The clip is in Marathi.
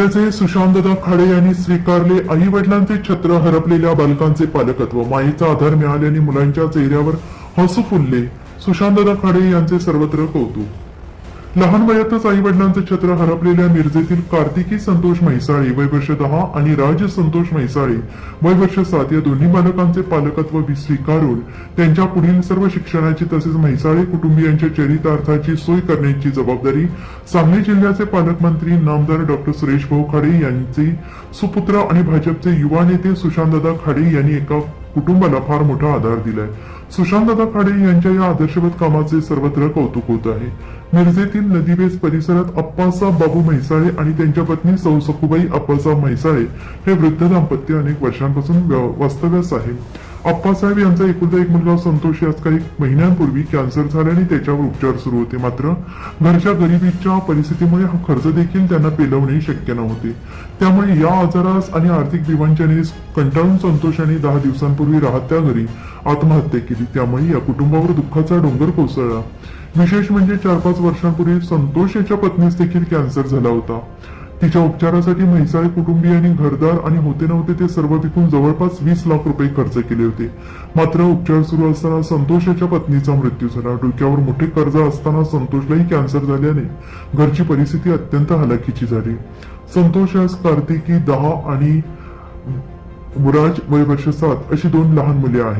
सध्याचे सुशांतदा खाडे यांनी स्वीकारले. आई वडिलांचे छत्र हरपलेल्या बालकांचे पालकत्व. माईचा आधार मिळाल्याने मुलांच्या चेहऱ्यावर हसू फुलले. सुशांतदा खाडे यांचे सर्वत्र कौतुक. लहान वयातच आई वडिलांचं छत्र हरपलेल्या मिरजेतील कार्तिकी संतोष म्हैसाळे वय वर्ष दहा आणि राज संतोष म्हैसाळे वय वर्ष सात या दोन्ही बालकांचे पालकत्व स्वीकारून त्यांच्या पुढील सर्व शिक्षणाची तसेच म्हैसाळे कुटुंबियांच्या चरितार्थाची सोय करण्याची जबाबदारी सांगली जिल्ह्याचे पालकमंत्री नामदार डॉक्टर सुरेश भाऊ खाडे यांचे सुपुत्र आणि भाजपचे युवा नेते सुशांतदादा खाडे यांनी एका कुटुंबाला फार मोठा आधार दिलाय. सुशांतदादा खाडे यांच्या या आदर्शवत कामाचे सर्वत्र कौतुक होत आहे. मिरजेतील नदीवेस परिसरात अप्पासा बाबू म्हैसाळे आणि त्यांच्या पत्नी सौ सखुबाई अप्पासा म्हैसाळे हे वृद्ध दाम्पत्य अनेक वर्षांपासून वास्तव्यास आहे. अप्पासाहेब यांचा एकुलता एक मुलगा संतोष यास काही महिन्यांपूर्वी कॅन्सर झाल्याने त्याच्यावर उपचार सुरू होते. मात्र घरच्या गरिबीच्या परिस्थितीमुळे हा खर्च देखील त्यांना पेलवणे शक्य नव्हते. त्यामुळे या आजारास आणि आर्थिक विवंचनेस कंटाळून संतोष यांनी दहा दिवसांपूर्वी राहत्या घरी आत्महत्या केली. त्यामुळे या कुटुंबावर दुःखाचा डोंगर कोसळला. विशेष म्हणजे चार पाच वर्षांपूर्वी संतोष याच्या पत्नीस देखील कॅन्सर झाला होता. तिच्या उपचारासाठी म्हैसाळे कुटुंबियांनी घरदार आणि होते नव्हते ते सर्व विकून जवळपास वीस लाख रुपये खर्च केले होते. मात्र उपचार सुरू असताना संतोष याच्या पत्नीचा मृत्यू झाला. डोक्यावर मोठे कर्ज असताना संतोषलाही कॅन्सर झाल्याने घरची परिस्थिती अत्यंत हलाखीची झाली. संतोष यास कार्तिकी दहा आणि मुराज वय वर्ष सात अशी दोन लहान मुले आहेत.